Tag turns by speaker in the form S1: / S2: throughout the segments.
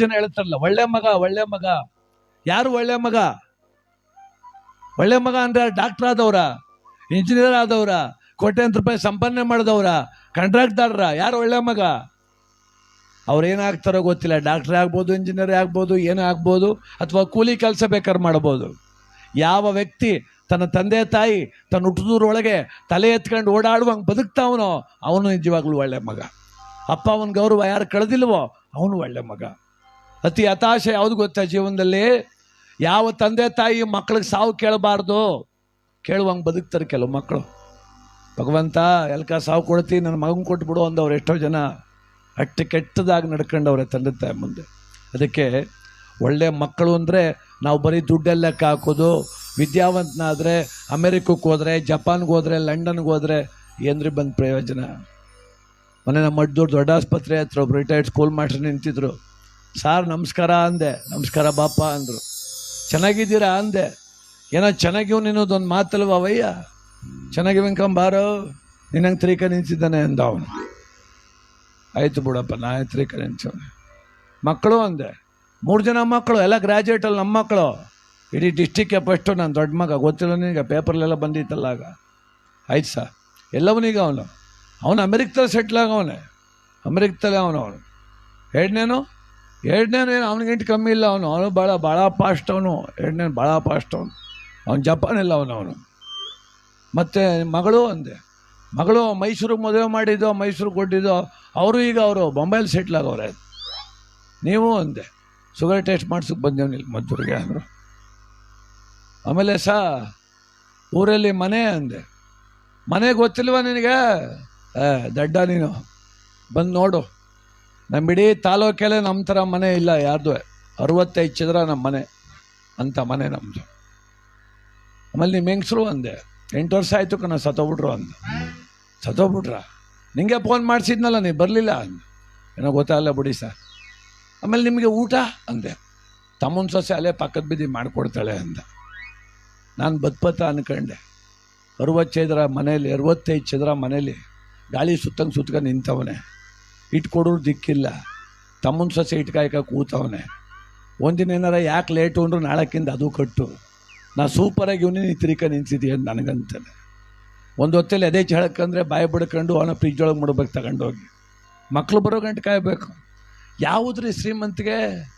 S1: ಜನ ಹೇಳ್ತಾರಲ್ಲ, ಒಳ್ಳೆ ಮಗ ಒಳ್ಳೆ ಮಗ. ಯಾರು ಒಳ್ಳೆ ಮಗ? ಒಳ್ಳೆ ಮಗ ಅಂದ್ರೆ ಡಾಕ್ಟರ್ ಆದವ್ರ? ಇಂಜಿನಿಯರ್ ಆದವ್ರ? ಕೋಟ್ಯಾಂತರ ರೂಪಾಯಿ ಸಂಪಾದನೆ ಮಾಡಿದವ್ರ? ಕಾಂಟ್ರಾಕ್ಟ್ದಾರರ ಯಾರು ಒಳ್ಳೆ ಮಗ? ಅವ್ರು ಏನಾಗ್ತಾರೋ ಗೊತ್ತಿಲ್ಲ. ಡಾಕ್ಟ್ರೇ ಆಗ್ಬೋದು ಇಂಜಿನಿಯರ್ ಆಗ್ಬೋದು, ಏನೇ ಆಗ್ಬೋದು, ಅಥವಾ ಕೂಲಿ ಕೆಲಸ ಬೇಕಾದ್ರೆ ಮಾಡ್ಬೋದು. ಯಾವ ವ್ಯಕ್ತಿ ತನ್ನ ತಂದೆ, ತಾಯಿ, ತನ್ನ ಹುಟ್ಟಿದೂರೊಳಗೆ ತಲೆ ಎತ್ಕೊಂಡು ಓಡಾಡುವಂಗೆ ಬದುಕ್ತಾವನೋ ಅವನು ನಿಜವಾಗ್ಲೂ ಒಳ್ಳೆ ಮಗ. ಅಪ್ಪ, ಅವನ ಗೌರವ ಯಾರು ಕಳೆದಿಲ್ವೋ, ಅವನು ಒಳ್ಳೆ ಮಗ. ಅತಿ ಹತಾಶೆ ಯಾವುದು ಗೊತ್ತಾ ಜೀವನದಲ್ಲಿ? ಯಾವ ತಂದೆ ತಾಯಿ ಮಕ್ಳಿಗೆ ಸಾವು ಕೇಳಬಾರ್ದು. ಕೇಳುವಂಗೆ ಬದುಕ್ತಾರೆ ಕೆಲವು ಮಕ್ಕಳು ಭಗವಂತ, ಎಲ್ಕ ಸಾವು ಕೊಡ್ತಿ, ನನ್ನ ಮಗನ ಕೊಟ್ಬಿಡು ಅಂದವ್ರು ಎಷ್ಟೋ ಜನ. ಅಟ್ಟು ಕೆಟ್ಟದಾಗಿ ನಡ್ಕೊಂಡವ್ರೆ ತಂದೆ ತಾಯಿ ಮುಂದೆ. ಅದಕ್ಕೆ ಒಳ್ಳೆ ಮಕ್ಕಳು ಅಂದರೆ ನಾವು ಬರೀ ದುಡ್ಡೆಲ್ಲ ಹಾಕೋದು. ವಿದ್ಯಾವಂತನಾದರೆ ಅಮೆರಿಕಕ್ಕೆ ಹೋದರೆ, ಜಪಾನ್ಗೆ ಹೋದರೆ, ಲಂಡನ್ಗೆ ಹೋದರೆ ಏನ್ರಿ ಬಂದು ಪ್ರಯೋಜನ? ಮೊನ್ನೆ ನಮ್ಮ ಅಡ್ಡೂರು ದೊಡ್ಡ ಆಸ್ಪತ್ರೆ ಹತ್ರ ಒಬ್ಬ ರಿಟೈರ್ಡ್ ಸ್ಕೂಲ್ ಮಾಸ್ಟರ್ ನಿಂತಿದ್ರು. ಸಾರ್ ನಮಸ್ಕಾರ ಅಂದೆ. ನಮಸ್ಕಾರ ಬಾಪ ಅಂದರು. ಚೆನ್ನಾಗಿದ್ದೀರಾ ಅಂದೆ. ಏನೋ ಚೆನ್ನಾಗಿವ್ ನಿನ್ನದೊಂದು ಮಾತಲ್ವ ಅವಯ್ಯ ಚೆನ್ನಾಗಿವೆಂಕಂಬಾರೋ ನಿನ್ನಂಗೆ ತ್ರೀಕ ನಿಂತಿದ್ದಾನೆ ಅಂದ ಅವನು. ಆಯಿತು ಬಿಡಪ್ಪ, ನಾ ತ್ರೀಕ ನಿಂತವನು. ಮಕ್ಕಳು ಅಂದೆ. ಮೂರು ಜನ ಮಕ್ಕಳು, ಎಲ್ಲ ಗ್ರ್ಯಾಜುಯೇಟಲ್ಲಿ ನಮ್ಮ ಮಕ್ಕಳು. ಇಡೀ ಡಿಸ್ಟಿಕ್ಗೆ ಫಸ್ಟು ನಾನು ದೊಡ್ಡ ಮಗ. ಗೊತ್ತಿಲ್ಲ ನಿನಗೆ ಪೇಪರ್ಲೆಲ್ಲ ಬಂದಿತ್ತಲ್ಲ ಆಗ. ಆಯ್ತು ಸರ್ ಎಲ್ಲವನೀಗ ಅವನು? ಅವನು ಅಮೆರಿಕದಲ್ಲಿ ಸೆಟ್ಲ್ ಆಗವನೆ. ಅಮೆರಿಕದಲ್ಲೇ ಅವನು ಅವನು. ಎರಡನೇನು? ಎರಡನೇನು ಏನು ಅವನಿಗಿಂತ ಕಮ್ಮಿ ಇಲ್ಲ ಅವನು. ಅವನು ಭಾಳ ಭಾಳ ಫಾಸ್ಟ್ ಅವನು. ಎರಡನೇ ಭಾಳ ಫಾಸ್ಟ್ ಅವನು. ಅವನು ಜಪಾನಿಲ್ಲ ಅವನು ಅವನು. ಮತ್ತು ಮಗಳು ಅಂದೆ. ಮಗಳು ಮೈಸೂರಿಗೆ ಮದುವೆ ಮಾಡಿದ್ದೋ, ಮೈಸೂರಿಗೆ ಕೊಟ್ಟಿದ್ದೋ, ಅವರು ಈಗ ಅವರು ಬೊಂಬೈಲಿ ಸೆಟ್ಲ್ ಆಗವ್ರೆ ನೀವು ಅಂದೆ. ಶುಗರ್ ಟೆಸ್ಟ್ ಮಾಡ್ಸಕ್ಕೆ ಬಂದೇವನಿಲ್ಲ ಮದ್ದೂರಿಗೆ ಅಂದರು. ಆಮೇಲೆ ಸಾ, ಊರಲ್ಲಿ ಮನೆ ಅಂದೆ. ಮನೆ ಗೊತ್ತಿಲ್ವ ನಿನಗೆ? ದಡ್ಡ ನೀನು. ಬಂದು ನೋಡು. ನಮ್ಮ ಇಡೀ ತಾಲೂಕಲ್ಲೇ ನಮ್ಮ ಥರ ಮನೆ ಇಲ್ಲ ಯಾರ್ದು. ಅರವತ್ತೈದು ಚದರ ನಮ್ಮ ಮನೆ. ಅಂಥ ಮನೆ ನಮ್ಮದು ಆಮೇಲೆ ನಿಮ್ಮ ಹೆಂಗಸರು ಅಂದೆ. ಎಂಟು ವರ್ಷ ಆಯಿತು ಕಣ ಸತ್ತೋಗ್ಬಿಟ್ರು ಅಂದ. ಸತ್ತೋಗ್ಬಿಟ್ರ? ನಿಂಗೆ ಫೋನ್ ಮಾಡಿಸಿದ್ನಲ್ಲ ನೀವು ಬರಲಿಲ್ಲ ಅಂದ. ಏನೋ ಗೊತ್ತಾಗಲ್ಲ ಬಿಡಿ ಸರ್. ಆಮೇಲೆ ನಿಮಗೆ ಊಟ ಅಂದೆ. ತಮ್ಮನ ಸೊಸೆ ಅಲ್ಲೇ ಪಕ್ಕದ ಬಿದ್ದು ಮಾಡಿಕೊಡ್ತಾಳೆ ಅಂದ. ನಾನು ಬದ್ಪತ ಅನ್ಕಂಡೆ. ಅರವತ್ತೈದರ ಮನೇಲಿ, ಅರವತ್ತೈದು ಚದರ ಮನೇಲಿ, ಗಾಳಿ ಸುತ್ತಂಗೆ ಸುತ್ಕೊಂಡು ನಿಂತವನೆ. ಇಟ್ಕೊಡೋರು ದಿಕ್ಕಿಲ್ಲ. ತಮ್ಮನ ಸೊಸೆ ಇಟ್ಕಾಯ್ಕ ಕೂತವನೆ. ಒಂದಿನ ಏನಾರ ಯಾಕೆ ಲೇಟು ಅಂದ್ರು ನಾಳಕ್ಕಿಂದ ಅದು ಕಟ್ಟು. ನಾ ಸೂಪರಾಗಿ ಇವನೇ ನಿಂತಿರಿಕ ನಿಂತಿದ್ದೀಯ ಅಂತ ನನಗಂತಾನೆ. ಒಂದು ಹೊತ್ತಲ್ಲಿ ಅದೇ ಚಳಕಂದ್ರೆ ಬಾಯಿ ಬಿಡ್ಕೊಂಡು ಅವನ ಫ್ರಿಜ್ ಒಳಗೆ ಮುಡ್ಬೇಕು ತಗೊಂಡೋಗಿ. ಮಕ್ಕಳು ಬರೋ ಗಂಟೆ ಕಾಯಬೇಕು. ಯಾವುದ್ರಿ ಶ್ರೀಮಂತಿಗೆ?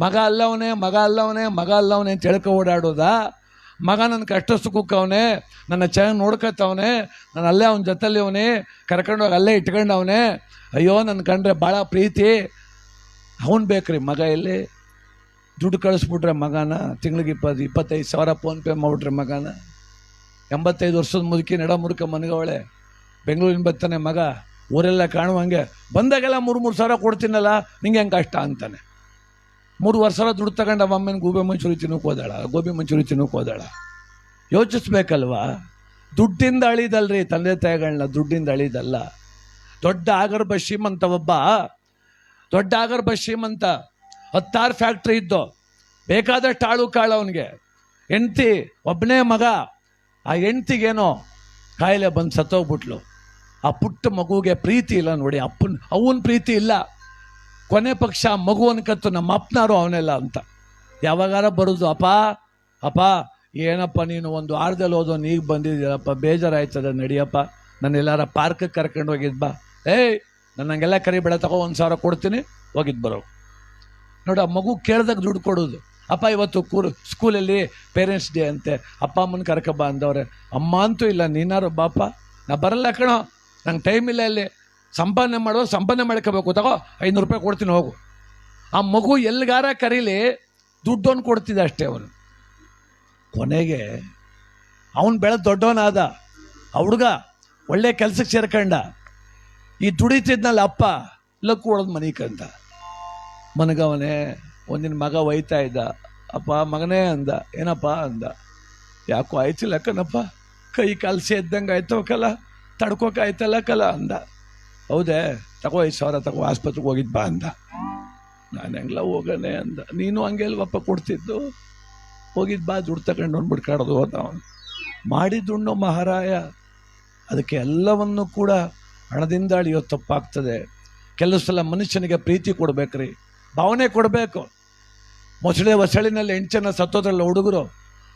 S1: ಮಗ ಅಲ್ಲವನೇ ಮಗ ಅಲ್ಲವನೇ ಮಗ ಅಲ್ಲವನೇ ಅಂತ ಹೇಳ್ಕೊ ಓಡಾಡೋದಾ? ಮಗ ನನ್ನ ಕಷ್ಟ ಸುಖಕ್ಕವನೇ ನನ್ನ ಚೆನ್ನಾಗಿ ನೋಡ್ಕೊತವನೆ, ನಾನು ಅಲ್ಲೇ ಅವನ ಜೊತೆಲಿ ಅವನೇ ಕರ್ಕೊಂಡೋಗಿ ಅಲ್ಲೇ ಇಟ್ಕೊಂಡವನೇ. ಅಯ್ಯೋ ನನ್ನ ಕಂಡ್ರೆ ಭಾಳ ಪ್ರೀತಿ. ಅವನು ಬೇಕ್ರಿ ಮಗ ಇಲ್ಲಿ ದುಡ್ಡು ಕಳಿಸ್ಬಿಟ್ರೆ ಮಗನ, ತಿಂಗ್ಳಿಗೆ ಇಪ್ಪತ್ತು ಇಪ್ಪತ್ತೈದು ಸಾವಿರ ಫೋನ್ಪೇ ಮಾಡ್ಬಿಟ್ರೆ ಮಗನ. ಎಂಬತ್ತೈದು ವರ್ಷದ ಮುದುಕಿ ನಡ ಮುರುಕ ಮನಗವಳೆ. ಬೆಂಗಳೂರಿನ ಬರ್ತಾನೆ ಮಗ. ಊರೆಲ್ಲ ಕಾಣುವಂಗೆ. ಬಂದಾಗೆಲ್ಲ ಮೂರು ಮೂರು ಸಾವಿರ ಕೊಡ್ತೀನಲ್ಲ, ನಿಂಗೆ ಹೆಂಗೆ ಕಷ್ಟ ಅಂತಾನೆ. ಮೂರು ವರ್ಷ ದುಡ್ಡು ತಗೊಂಡು ಅಮ್ಮನ ಗೋಬಿ ಮಂಚೂರಿ ತಿನ್ನೋಕೆ ಹೋದಾಳ, ಗೋಬಿ ಮಂಚೂರಿ ತಿನ್ನೋಕೆ ಹೋದಾಳ. ಯೋಚಿಸ್ಬೇಕಲ್ವಾ? ದುಡ್ಡಿಂದ ಅಳಿದಲ್ರಿ ತಂದೆ ತಾಯಿಗಳನ್ನ ದುಡ್ಡಿಂದ ಅಳಿದಲ್ಲ. ದೊಡ್ಡ ಆಗರ್ಭ ಶ್ರೀಮಂತ ಒಬ್ಬ, ದೊಡ್ಡ ಆಗರ್ಭ ಶ್ರೀಮಂತ, ಹತ್ತಾರು ಫ್ಯಾಕ್ಟ್ರಿ ಇದ್ದು, ಬೇಕಾದಷ್ಟು ಆಳು ಕಾಳು ಅವನಿಗೆ. ಹೆಂಡ್ತಿ ಒಬ್ಬನೇ ಮಗ, ಆ ಹೆಂಡ್ತಿಗೇನೋ ಕಾಯಿಲೆ ಬಂದು ಸತ್ತೋಗ್ಬಿಟ್ಲು. ಆ ಪುಟ್ಟ ಮಗುಗೆ ಪ್ರೀತಿ ಇಲ್ಲ ನೋಡಿ, ಅಪ್ಪನ, ಅವನ ಪ್ರೀತಿ ಇಲ್ಲ. ಕೊನೆ ಪಕ್ಷ ಮಗು ಅನ್ಕತ್ತು ಕತ್ತು ನಮ್ಮ ಅಪ್ಪನಾರು ಅವನೆಲ್ಲ ಅಂತ. ಯಾವಾಗಾರ ಬರೋದು, ಅಪ್ಪ ಅಪ್ಪ, ಏನಪ್ಪ ನೀನು ಒಂದು ವಾರದಲ್ಲಿ ಓದೋ ಈಗ ಬಂದಿದ್ದೀರಪ್ಪ ಬೇಜಾರಾಯ್ತದ, ನಡಿಯಪ್ಪ. ನಾನು ಎಲ್ಲಾರ ಪಾರ್ಕಿಗೆ ಕರ್ಕೊಂಡು ಹೋಗಿದ್ ಬಾ. ಏಯ್, ನಾನು ಹಂಗೆಲ್ಲ ಕರಿಬೇಡ, ತಗೋ ಒಂದು ಸಾವಿರ ಕೊಡ್ತೀನಿ ಹೋಗಿದ್ದು ಬರೋ ನೋಡಿ ಮಗು ಕೇಳ್ದಾಗ ದುಡ್ಡು ಕೊಡೋದು. ಅಪ್ಪ, ಇವತ್ತು ಕೂರು, ಸ್ಕೂಲಲ್ಲಿ ಪೇರೆಂಟ್ಸ್ ಡೇ ಅಂತೆ, ಅಪ್ಪ ಅಮ್ಮನ ಕರ್ಕಬ್ಬ ಅಂದವ್ರೆ. ಅಮ್ಮ ಅಂತೂ ಇಲ್ಲ, ನೀನಾರು ಬಾಪ. ನಾ ಬರಲ್ಲ ಕಣೋ, ನಂಗೆ ಟೈಮ್ ಇಲ್ಲ ಇಲ್ಲಿ. ಸಂಪಾದನೆ ಮಾಡೋ, ಸಂಪಾದನೆ ಮಾಡ್ಕೋಬೇಕು. ತಗೋ, ಐನೂರು ರೂಪಾಯಿ ಕೊಡ್ತೀನಿ, ಹೋಗು. ಆ ಮಗು ಎಲ್ಲಿಗಾರ ಕರೀಲಿ ದುಡ್ಡೊಂದು ಕೊಡ್ತಿದ್ದ ಅಷ್ಟೇ ಅವನು. ಕೊನೆಗೆ ಅವನು ಬೆಳೆದ ದೊಡ್ಡವನಾದ ಆ ಹುಡುಗ ಒಳ್ಳೆ ಕೆಲಸಕ್ಕೆ ಸೇರ್ಕಂಡ. ಈ ದುಡಿತಿದ್ನಲ್ಲ ಅಪ್ಪ, ಲಕ್ಕು ಹೊಡೆದು ಮನಿಕಂತ ಮನಗವನೇ ಒಂದಿನ ಮಗ ಒಯ್ತಾ ಇದ್ದ. ಅಪ್ಪ, ಮಗನೇ ಅಂದ. ಏನಪ್ಪ? ಅಂದ. ಯಾಕೋ ಆಯ್ತಿಲ್ಲ ಕಣಪ್ಪ. ಕೈ ಕಾಲು ಸೇದ್ದಂಗೆ ಆಯ್ತವ ಕಲ, ತಡ್ಕೋಕೆ ಆಯ್ತಲ್ಲ ಕಲ, ಅಂದ. ಹೌದೇ? ತಗೋ ಐದು ಸಾವಿರ ತಗೋ, ಆಸ್ಪತ್ರೆಗೆ ಹೋಗಿದ್ ಬಾ ಅಂದ. ನಾನು ಹೆಂಗ್ಲ ಹೋಗನೆ ಅಂದ. ನೀನು ಹಂಗೆ ಅಲ್ವಪ್ಪ ಕೊಡ್ತಿದ್ದು? ಹೋಗಿದ್ ಬಾ, ದುಡ್ಡು ತಗೊಂಡು ಅಂದ್ಬಿಟ್ಟು ಬಿಡ್ಕಾಡೋದು ಹೋದ ಅವನು. ಮಾಡಿದ್ದುಣ್ಣು ಮಹಾರಾಯ. ಅದಕ್ಕೆ ಎಲ್ಲವನ್ನು ಕೂಡ ಹಣದಿಂದ ಅಳಿಯೋ ತಪ್ಪಾಗ್ತದೆ. ಕೆಲವು ಸಲ ಮನುಷ್ಯನಿಗೆ ಪ್ರೀತಿ ಕೊಡ್ಬೇಕ್ರಿ. ಭಾವನೆ ಕೊಡಬೇಕು. ಮೊಸಳೆ ಹೊಸಳಿನಲ್ಲಿ ಹೆಂಚನ್ನ ಸತ್ತೋದ್ರಲ್ಲ ಹುಡುಗರು?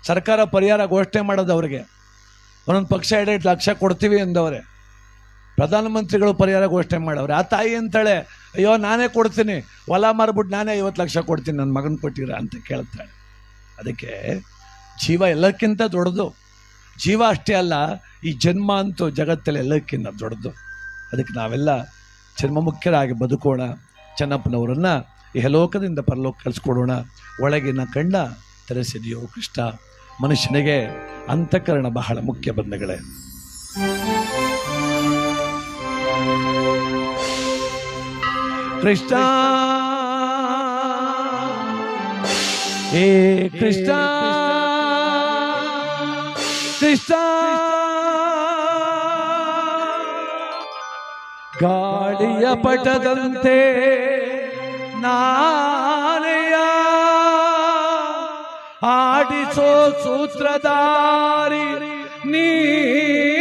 S1: ಸರ್ಕಾರ ಪರಿಹಾರ ಘೋಷಣೆ ಮಾಡೋದು ಅವ್ರಿಗೆ. ಒಂದೊಂದು ಪಕ್ಷ ಎರಡು ಲಕ್ಷ ಕೊಡ್ತೀವಿ ಎಂದವ್ರೆ ಪ್ರಧಾನಮಂತ್ರಿಗಳು ಪರಿಹಾರ ಘೋಷಣೆ ಮಾಡವ್ರೆ. ಆ ತಾಯಿ ಅಂತಾಳೆ, ಅಯ್ಯೋ, ನಾನೇ ಕೊಡ್ತೀನಿ. ಹೊಲ ಮಾರ್ಬಿಟ್ಟು ನಾನೇ ಐವತ್ತು ಲಕ್ಷ ಕೊಡ್ತೀನಿ. ನನ್ನ ಮಗನ ಕೊಟ್ಟಿರ? ಅಂತ ಕೇಳ್ತಾಳೆ. ಅದಕ್ಕೆ ಜೀವ ಎಲ್ಲಕ್ಕಿಂತ ದೊಡ್ಡದು. ಜೀವ ಅಷ್ಟೇ ಅಲ್ಲ, ಈ ಜನ್ಮ ಅಂತೂ ಜಗತ್ತಲ್ಲಿ ಎಲ್ಲಕ್ಕಿಂತ ದೊಡ್ಡದು. ಅದಕ್ಕೆ ನಾವೆಲ್ಲ ಜನ್ಮಮುಖ್ಯರಾಗಿ ಬದುಕೋಣ. ಚೆನ್ನಪ್ಪನವರನ್ನ ಈ ಲೋಕದಿಂದ ಪರಲೋಕ ಕಲಿಸ್ಕೊಡೋಣ ಒಳಗಿನ ಕಣ್ಣ ತೆರೆಸಿದೆಯೋ ಕೃಷ್ಣ. ಮನುಷ್ಯನಿಗೆ ಅಂತಃಕರಣ ಬಹಳ ಮುಖ್ಯ ಬಂಧಗಳೇ. ಕೃಷ್ಣ ಏ ಕೃಷ್ಣ ಕೃಷ್ಣ ಗಾಳಿಯ ಪಟದಂತೆ ನಾನೆಯ ಆಡಿಸೋ ಸೂತ್ರಧಾರಿ ನೀನಯ್ಯ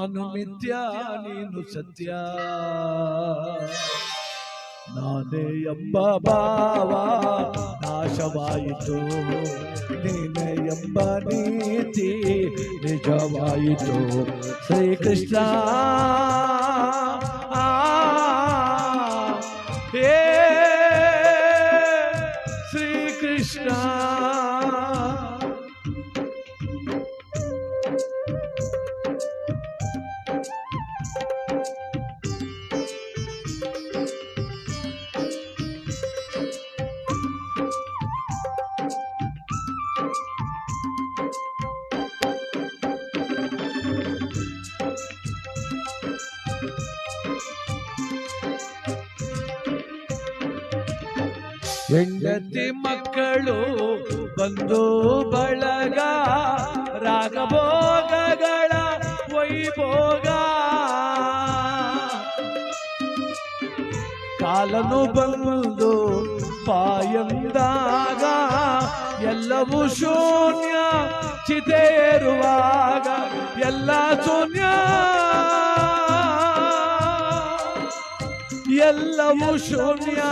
S1: ನಾನು ಮಿಥ್ಯ ನೀನು ಸತ್ಯ. ನಾನೇ ಎಂಬ ಭಾವ ನಾಶವಾಯಿತು. ನೀನೇ ಎಂಬ ನೀತಿ ನಿಜವಾಯಿತು. ಶ್ರೀಕೃಷ್ಣ. ಹೆಂಡತಿ ಮಕ್ಕಳು ಬಂದು ಬಳಗ, ರಾಗಭೋಗಗಳ ವೈಭೋಗ. ಕಾಲನು ಬಂದು ಪಾಯಂದಾಗ ಎಲ್ಲವೂ ಶೂನ್ಯ ಚಿತೆರುವಾಗ ಎಲ್ಲ ಶೂನ್ಯ. ಎಲ್ಲವೂ ಶೂನ್ಯ.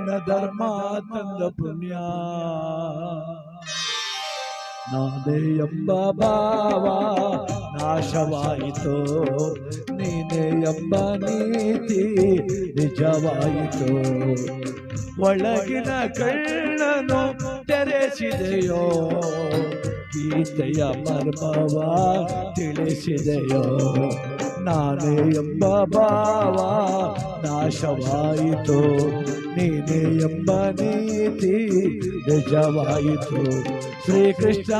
S1: ದಾನ ಧರ್ಮ ತಂದ ಪುಣ್ಯ. ನಾನೇ ಎಂಬ ಭಾವ ನಾಶವಾಯಿತು. ನೀನೇ ಎಂಬ ನೀತಿ ನಿಜವಾಯಿತು. ಒಳಗಿನ ಕಣ್ಣನು ತೆರೆಸಿದೆಯೋ ಗೀತೆಯ ಮರ್ಮವ ತಿಳಿಸಿದೆಯೋ? ನಾನೇ ಎಂಬ ಭಾವ ನಾಶವಾಯಿತು. ನೀನೇ ಎಂಬ ನೀತಿ ನಿಜವಾಯಿತು. ಶ್ರೀಕೃಷ್ಣ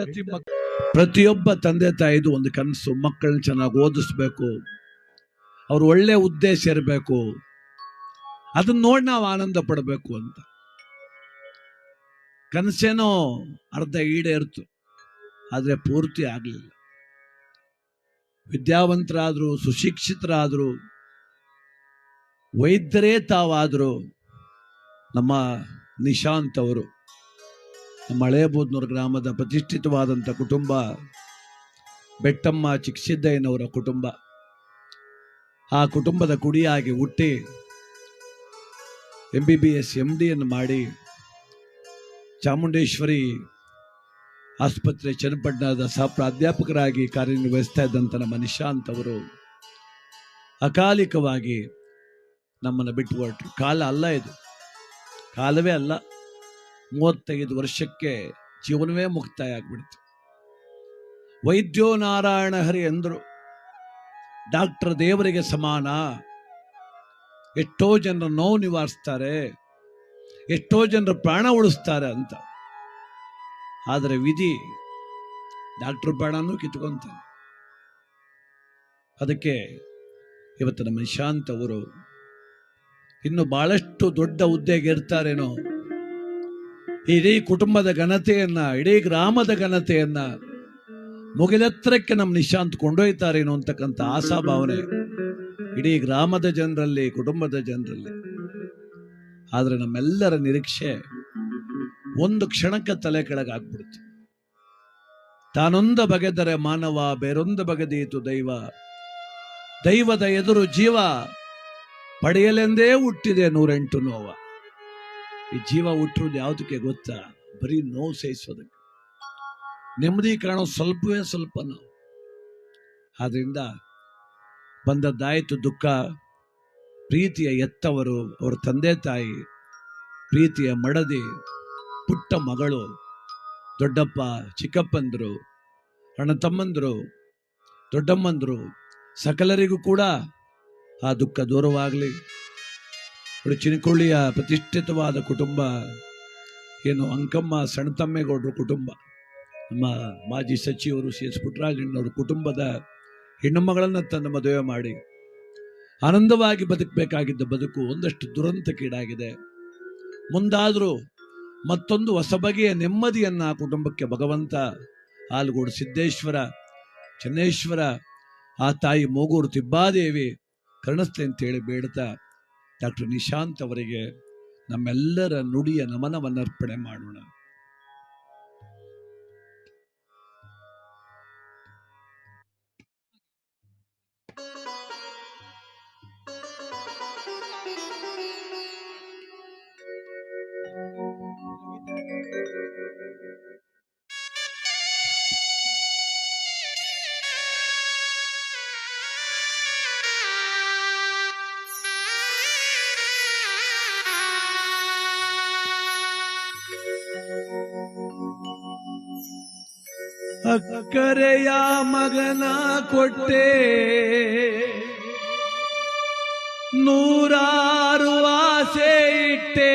S1: ಹೆಂಡತಿ ಮಕ್ ಪ್ರತಿಯೊಬ್ಬ ತಂದೆ ತಾಯಿದು ಒಂದು ಕನಸು ಮಕ್ಕಳನ್ನ ಚೆನ್ನಾಗಿ ಓದಿಸ್ಬೇಕು. ಅವ್ರು ಒಳ್ಳೆ ಉದ್ದೇಶ ಇರಬೇಕು. ಅದನ್ನ ನೋಡಿ ನಾವು ಆನಂದ ಪಡಬೇಕು ಅಂತ. ಕನಸೇನೋ ಅರ್ಧ ಈಡೇರ್ತು ಆದರೆ ಪೂರ್ತಿ ಆಗಲಿಲ್ಲ. ವಿದ್ಯಾವಂತರಾದ್ರು ಸುಶಿಕ್ಷಿತರಾದ್ರು ವೈದ್ಯರೇ ತಾವಾದ್ರು ನಮ್ಮ ನಿಶಾಂತ್ ಅವರು ನಮ್ಮ ಹಳೇಬೂದ್ನೂರು ಗ್ರಾಮದ ಪ್ರತಿಷ್ಠಿತವಾದಂಥ ಕುಟುಂಬ ಬೆಟ್ಟಮ್ಮ ಚಿಕ್ಕಸಿದ್ದಯ್ಯನವರ ಕುಟುಂಬ. ಆ ಕುಟುಂಬದ ಕುಡಿಯಾಗಿ ಹುಟ್ಟಿ M B B S M ಡಿಯನ್ನು ಮಾಡಿ ಚಾಮುಂಡೇಶ್ವರಿ ಆಸ್ಪತ್ರೆ ಚನ್ನಪಟ್ಟಣದ ಸಹ ಪ್ರಾಧ್ಯಾಪಕರಾಗಿ ಕಾರ್ಯನಿರ್ವಹಿಸ್ತಾ ಇದ್ದಂಥ ನಮ್ಮ ನಿಶಾಂತ್ ಅವರು ಅಕಾಲಿಕವಾಗಿ ನಮ್ಮನ್ನು ಬಿಟ್ಟು ಹೊರಟರು. ಕಾಲ ಅಲ್ಲ ಇದು. ಕಾಲವೇ ಅಲ್ಲ. ಮೂವತ್ತೈದು ವರ್ಷಕ್ಕೆ ಜೀವನವೇ ಮುಕ್ತಾಯ ಆಗ್ಬಿಡ್ತು ವೈದ್ಯೋ ನಾರಾಯಣ ಹರಿ ಎಂದರು, ಡಾಕ್ಟರ್ ದೇವರಿಗೆ ಸಮಾನ, ಎಷ್ಟೋ ಜನರ ನೋವು ನಿವಾರಿಸ್ತಾರೆ, ಎಷ್ಟೋ ಜನರ ಪ್ರಾಣ ಉಳಿಸ್ತಾರೆ ಅಂತ. ಆದರೆ ವಿಧಿ, ಡಾಕ್ಟರ್ ಪ್ರಾಣನೂ ಕಿತ್ಕೊಂತಾನೆ. ಅದಕ್ಕೆ ಇವತ್ತು ನಮ್ಮ ನಿಶಾಂತ್ ಅವರು, ಇನ್ನು ಬಹಳಷ್ಟು ದೊಡ್ಡ ಹುದ್ದೆಗೆ ಇರ್ತಾರೇನೋ ಇಡೀ ಕುಟುಂಬದ ಘನತೆಯನ್ನ ಇಡೀ ಗ್ರಾಮದ ಘನತೆಯನ್ನ ಮುಗಿಲೆತ್ತರಕ್ಕೆ ನಮ್ಮ ನಿಶಾಂತ್ ಕೊಂಡೊಯ್ತಾರೇನೋ ಅಂತಕ್ಕಂಥ ಆಶಾಭಾವನೆ ಇಡೀ ಗ್ರಾಮದ ಜನರಲ್ಲಿ, ಕುಟುಂಬದ ಜನರಲ್ಲಿ. ಆದರೆ ನಮ್ಮೆಲ್ಲರ ನಿರೀಕ್ಷೆ ಒಂದು ಕ್ಷಣಕ್ಕೆ ತಲೆ ಕೆಳಗಾಗ್ಬಿಡ್ತು ತಾನೊಂದು ಬಗೆದರೆ ಮಾನವ, ಬೇರೊಂದು ಬಗೆದೀತು ದೈವ. ದೈವದ ಎದುರು ಜೀವ ಪಡೆಯಲೆಂದೇ ಹುಟ್ಟಿದೆ ನೂರೆಂಟು ನೋವ. ಈ ಜೀವ ಹುಟ್ಟಿರೋದು ಯಾವುದಕ್ಕೆ ಗೊತ್ತಾ? ಬರೀ ನೋವು ಸಹಿಸೋದಕ್ಕೆ. ನೆಮ್ಮದಿ ಕಾಣೋ ಸ್ವಲ್ಪವೇ ಸ್ವಲ್ಪ ನಾವು. ಆದ್ರಿಂದ ಬಂದದ್ದಾಯಿತು ದುಃಖ. ಪ್ರೀತಿಯ ಎತ್ತವರು ಅವರ ತಂದೆ ತಾಯಿ, ಪ್ರೀತಿಯ ಮಡದಿ, ಪುಟ್ಟ ಮಗಳು, ದೊಡ್ಡಪ್ಪ, ಚಿಕ್ಕಪ್ಪಂದರು, ಅಣ್ಣ ತಮ್ಮಂದರು, ದೊಡ್ಡಮ್ಮಂದರು, ಸಕಲರಿಗೂ ಕೂಡ ಆ ದುಃಖ ದೂರವಾಗಲಿ. ನೋಡಿ ಚಿನಕೊಳ್ಳಿಯ ಪ್ರತಿಷ್ಠಿತವಾದ ಕುಟುಂಬ, ಏನು ಅಂಕಮ್ಮ ಸಣ್ಣತಮ್ಮೇಗೌಡರ ಕುಟುಂಬ, ನಮ್ಮ ಮಾಜಿ ಸಚಿವರು ಸಿ ಎಸ್ ಪುಟ್ಟರಾಜಣ್ಣವ್ರ ಕುಟುಂಬದ ಹೆಣ್ಣುಮಗಳನ್ನು ತನ್ನ ಮದುವೆ ಮಾಡಿ, ಆನಂದವಾಗಿ ಬದುಕಬೇಕಾಗಿದ್ದ ಬದುಕು ಒಂದಷ್ಟು ದುರಂತಕ್ಕೀಡಾಗಿದೆ ಮುಂದಾದರೂ ಮತ್ತೊಂದು ಹೊಸ ಬಗೆಯ ನೆಮ್ಮದಿಯನ್ನು ಆ ಕುಟುಂಬಕ್ಕೆ ಭಗವಂತ, ಹಾಲುಗೋಡು ಸಿದ್ದೇಶ್ವರ, ಚನ್ನೇಶ್ವರ, ಆ ತಾಯಿ ಮೂಗೂರು ತಿಬ್ಬಾದೇವಿ ಕರುಣಿಸ್ತೆ ಅಂತೇಳಿ ಬೇಡ್ತಾ ಡಾಕ್ಟರ್ ನಿಶಾಂತ್ ಅವರಿಗೆ ನಮ್ಮೆಲ್ಲರ ನುಡಿಯ ನಮನವನ್ನು ಅರ್ಪಣೆ ಮಾಡೋಣ. ಅಕ್ಕರೆಯ ಮಗನ ಕೊಟ್ಟೆ. ನೂರಾರು ಆಸೆ ಇಟ್ಟೆ.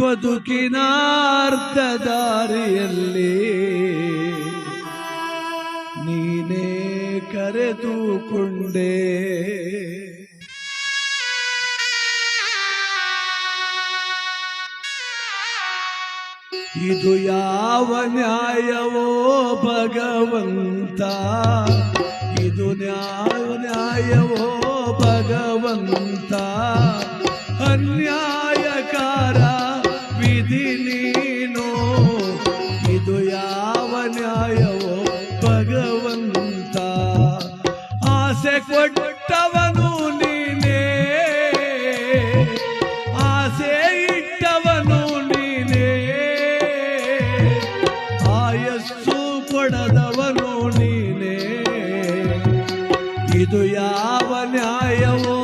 S1: ಬದುಕಿನ ಅರ್ಧ ದಾರಿಯಲ್ಲಿ ನೀನೇ ಕರೆದುಕೊಂಡೆ. ಇದು ಯಾವ ನ್ಯಾಯವೋ ಭಗವಂತ? ಇದು ನ್ಯಾಯ ನ್ಯಾಯವೋ ಭಗವಂತ? ಅನ್ಯಾಯಕಾರ ಇದು ಯಾವ ನ್ಯಾಯವೋ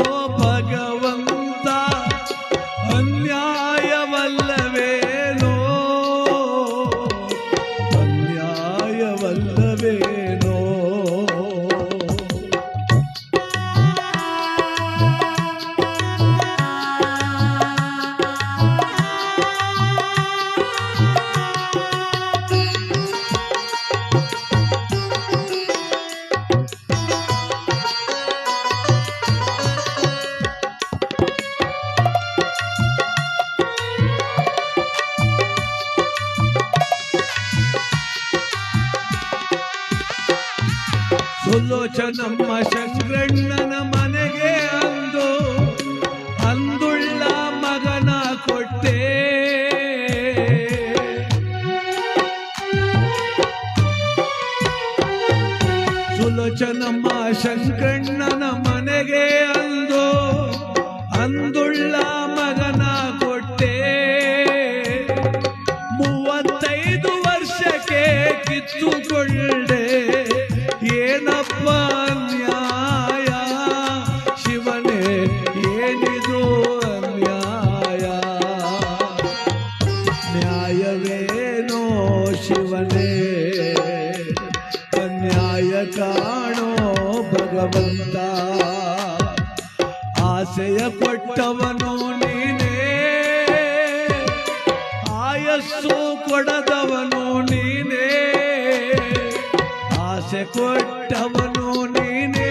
S1: ಆಸೆ ಕೊಟ್ಟವನು ನೀನೇ.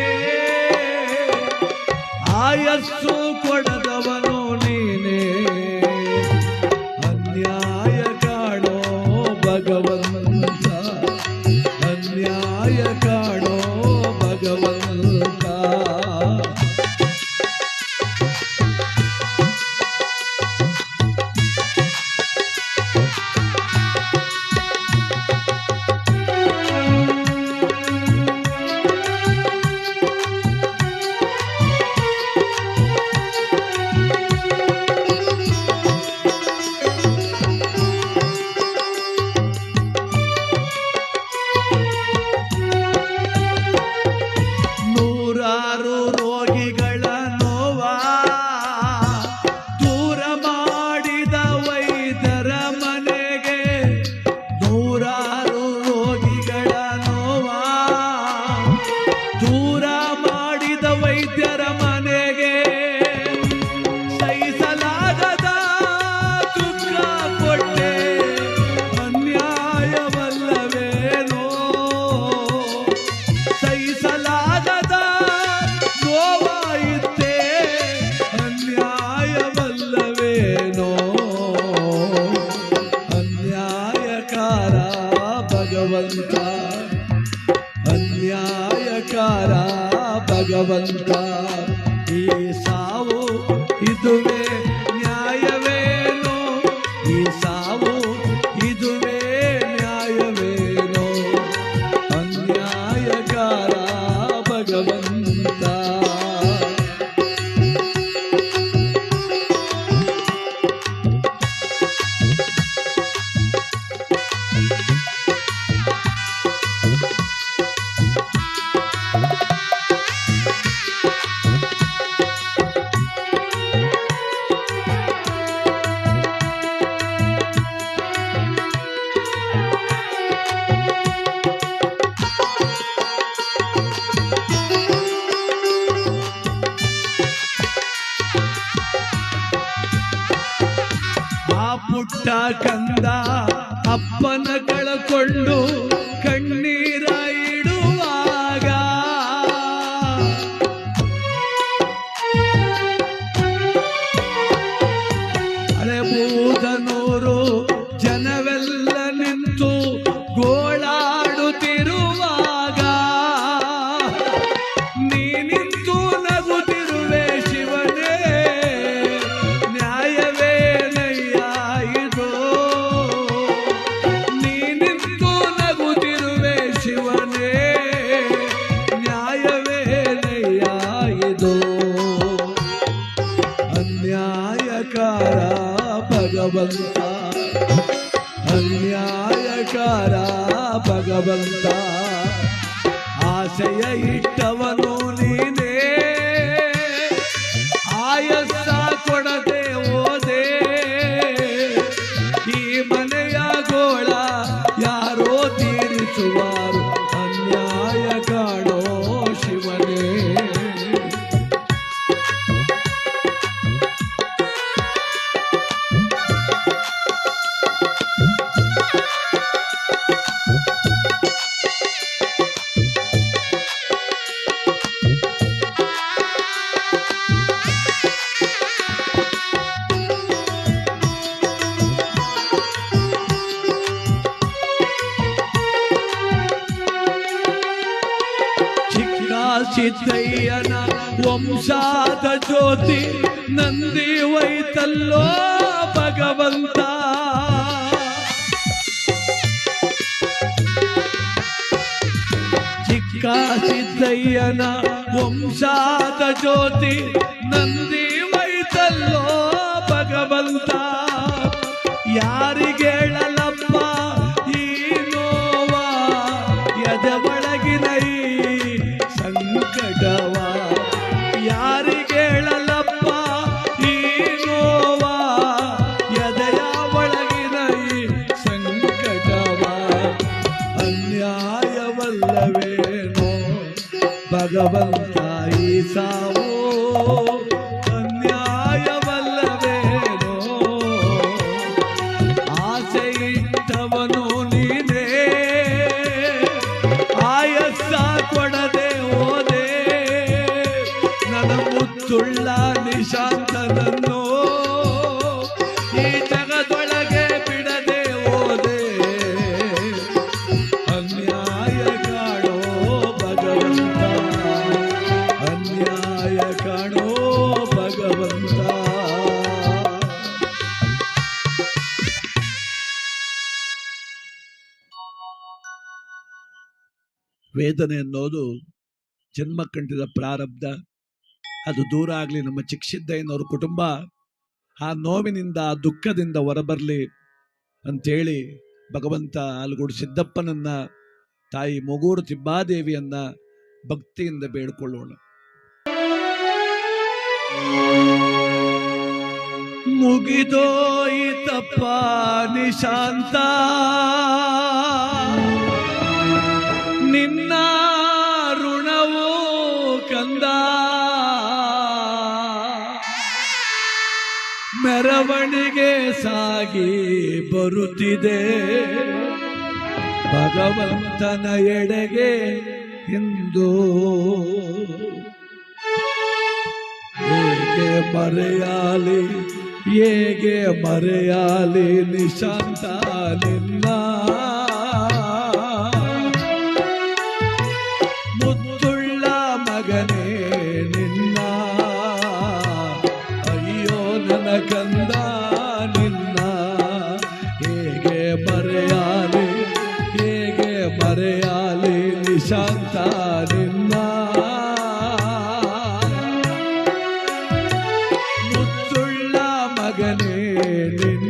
S1: ಆಯಸ್ಸು ಕೊಡದವನು suave. ಕಿಯನ ವಂಶಾದ ಜ್ಯೋತಿ ನಂದಿ ಮೈತಲ್ಲೋ ಭಗವಂತ. ಯಾರಿಗೆ double. ವೇದನೆ ಅನ್ನೋದು ಜನ್ಮ ಕಂಡಿದ ಪ್ರಾರಬ್ಧ. ಅದು ದೂರ ಆಗಲಿ, ನಮ್ಮ ಚಿಕ್ಕಸಿದ್ದಯ್ಯನವ್ರ ಕುಟುಂಬ ಆ ನೋವಿನಿಂದ, ಆ ದುಃಖದಿಂದ ಹೊರಬರಲಿ ಅಂಥೇಳಿ ಭಗವಂತ ಅಲ್ಗೂಡು ಸಿದ್ದಪ್ಪನನ್ನ, ತಾಯಿ ಮೊಗೂರು ತಿಬ್ಬಾದೇವಿಯನ್ನ ಭಕ್ತಿಯಿಂದ ಬೇಡಿಕೊಳ್ಳೋಣ. ಮುಗಿದೋಯಿತಪ್ಪ ನಿಶಾಂತ. ಬೆಳವಣಿಗೆ ಸಾಗಿ ಬರುತ್ತಿದೆ. ಭಗವಂತನ ಎಡೆಗೆ ಹಿಂದೂ. ಹೇಗೆ ಮರೆಯಾಲಿ ಹೇಗೆ ಮರೆಯಾಲಿ ನಿಶಾಂತ ನಿನ್ನ. ಮಗನೇ ನಿನ್ನ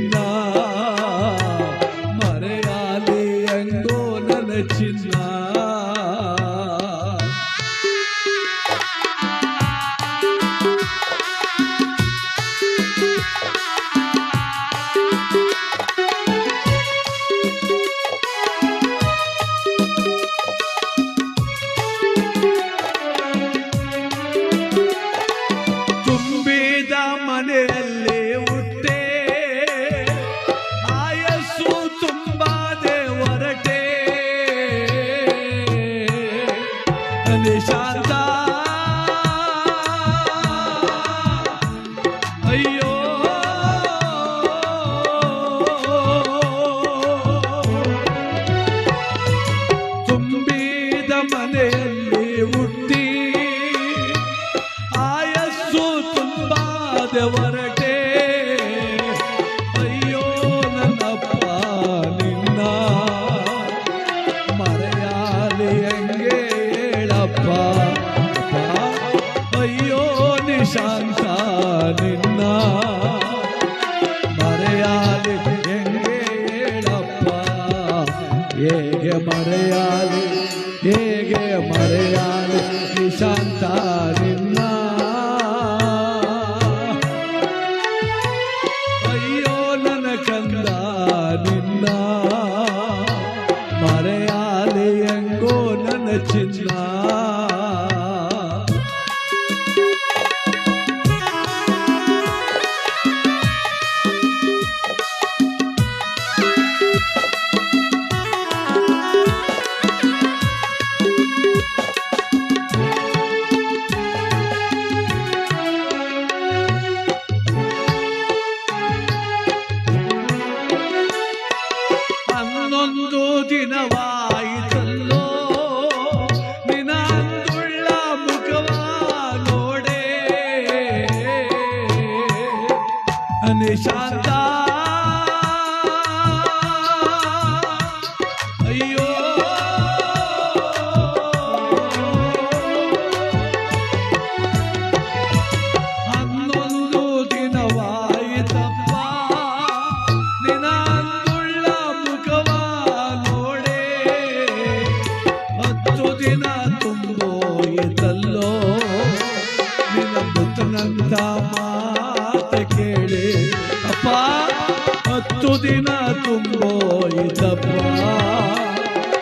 S1: ಸುದಿನ ತುಂಬೋಯಿತಪ್ಪ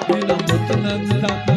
S1: ನಿನ್ನ
S2: ಮುತ್ತನಂದ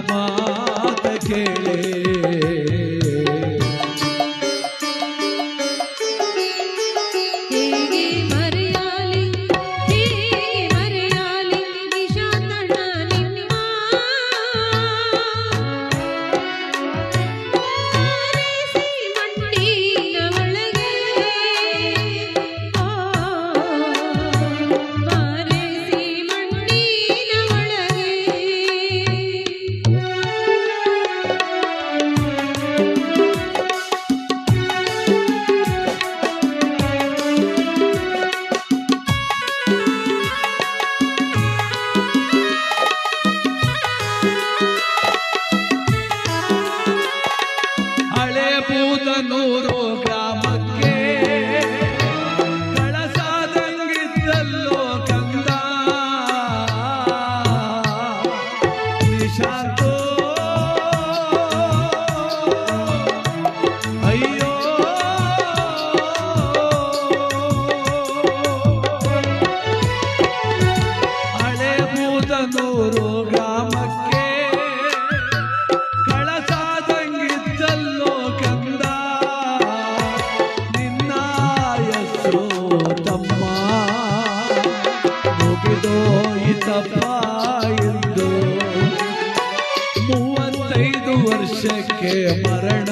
S1: ಹೋಯಿತಪ್ಪ ಮೂವತ್ತೈದು ವರ್ಷಕ್ಕೆ ಮರಣ